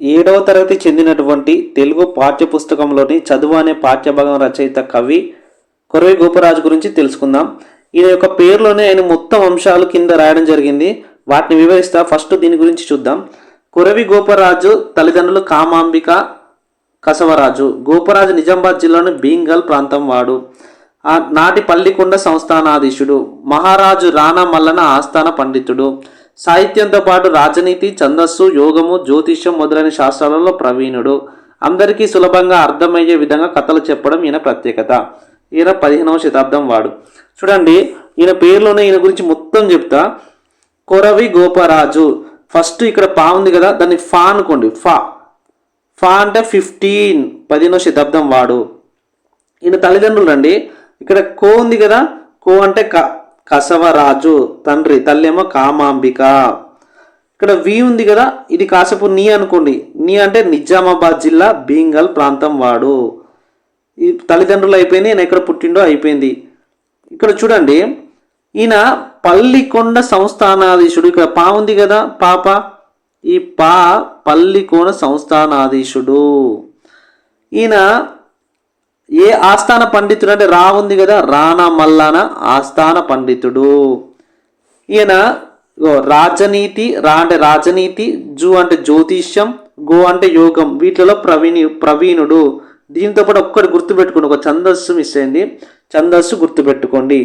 ఏడవ తరగతి చెందినటువంటి తెలుగు పాఠ్యపుస్తకంలోని చదువు అనే పాఠ్యభాగం రచయిత కవి కొరవి గోపరాజు గురించి తెలుసుకుందాం. ఈయన యొక్క పేరులోనే ఆయన మొత్తం అంశాలు కింద రాయడం జరిగింది. వాటిని వివరిస్తా. ఫస్ట్ దీని గురించి చూద్దాం. కురవి గోపరాజు తల్లిదండ్రులు కామాంబిక కసవరాజు. గోపరాజు నిజామాబాద్ జిల్లాలోని బీంగల్ ప్రాంతం వాడు. నాటి పల్లికొండ సంస్థానాధీశుడు మహారాజు రాణా మల్లన ఆస్థాన పండితుడు. సాహిత్యంతో పాటు రాజనీతి ఛందస్సు యోగము జ్యోతిష్యం మొదలైన శాస్త్రాలలో ప్రవీణుడు. అందరికీ సులభంగా అర్థమయ్యే విధంగా కథలు చెప్పడం ఈయన ప్రత్యేకత. ఈయన పదిహేనవ శతాబ్దం వాడు. చూడండి ఈయన పేరులోనే ఈయన గురించి మొత్తం చెప్తా. కొరవి గోపరాజు. ఫస్ట్ ఇక్కడ పా ఉంది కదా దాన్ని ఫా అనుకోండి. ఫా. ఫా అంటే ఫిఫ్టీన్ పదిహేనవ శతాబ్దం వాడు. ఈయన తల్లిదండ్రులు అండి ఇక్కడ కో ఉంది కదా. కో అంటే క కసవరాజు తండ్రి తల్లేమో కామాంబిక. ఇక్కడ వి ఉంది కదా. ఇది కాసేపు నీ అనుకోండి. నీ అంటే నిజామాబాద్ జిల్లా బీంగల్ ప్రాంతం వాడు. ఈ తల్లిదండ్రులు అయిపోయింది ఈయన ఎక్కడ పుట్టిండో అయిపోయింది. ఇక్కడ చూడండి ఈయన పల్లికొండ సంస్థానాధీశుడు. ఇక్కడ పా ఉంది కదా పాప? ఈ పా పల్లికోన సంస్థానాధీశుడు. ఈయన ఏ ఆస్థాన పండితుడు? అంటే రా ఉంది కదా రానా మల్లాన ఆస్థాన పండితుడు. ఈయన రాజనీతి రా అంటే రాజనీతి జు అంటే జ్యోతిష్యం గో అంటే యోగం. వీటిలో ప్రవీణి ప్రవీణుడు. దీంతో పాటు ఒక్కటి గుర్తుపెట్టుకోండి ఒక ఛందస్సు మిస్ అయింది. ఛందస్సు గుర్తుపెట్టుకోండి.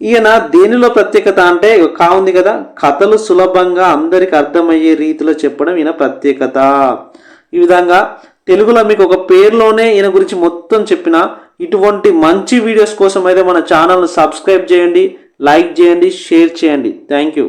ఈయన దేనిలో ప్రత్యేకత అంటే కా ఉంది కదా కథలు సులభంగా అందరికి అర్థమయ్యే రీతిలో చెప్పడం ఈయన ప్రత్యేకత. ఈ విధంగా తెలుగులో మీకు ఒక పేరులోనే ఈయన గురించి మొత్తం చెప్పిన ఇటువంటి మంచి వీడియోస్ కోసం అయితే మన ఛానల్ను సబ్స్క్రైబ్ చేయండి లైక్ చేయండి షేర్ చేయండి. Thank you